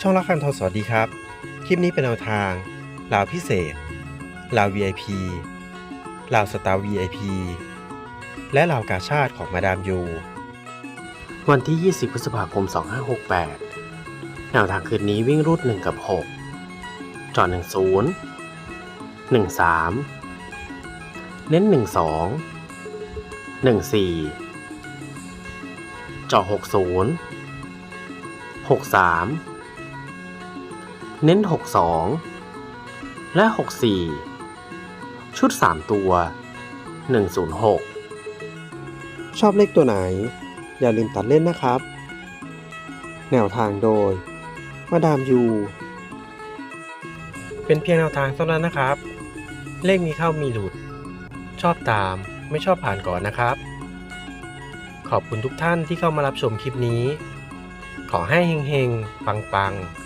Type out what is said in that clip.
ช่องละคันทองสวัสดีครับ คลิปนี้เป็นแนวทางลาวพิเศษลาว VIP ลาวสตาร์ VIP และลาวกาชาติของมาดามยู วันที่ 20 พฤษภาคม 2568 แนวทางคืนนี้วิ่งรูด 1 กับ 6 จอด 10 13 เน้น 12 14 จอ60 63 เน้น 62 และ 64 ชุด 3 ตัว 106 ชอบเลขตัวไหน อย่าลืมตัดเล่นนะครับ แนวทางโดย มาดามยู เป็นเพียงแนวทางเท่านั้นนะครับ เลขมีเข้ามีหลุด ชอบตามไม่ชอบผ่านก่อนนะครับ ขอบคุณทุกท่านที่เข้ามารับชมคลิปนี้ ขอให้เฮงๆ ปังๆ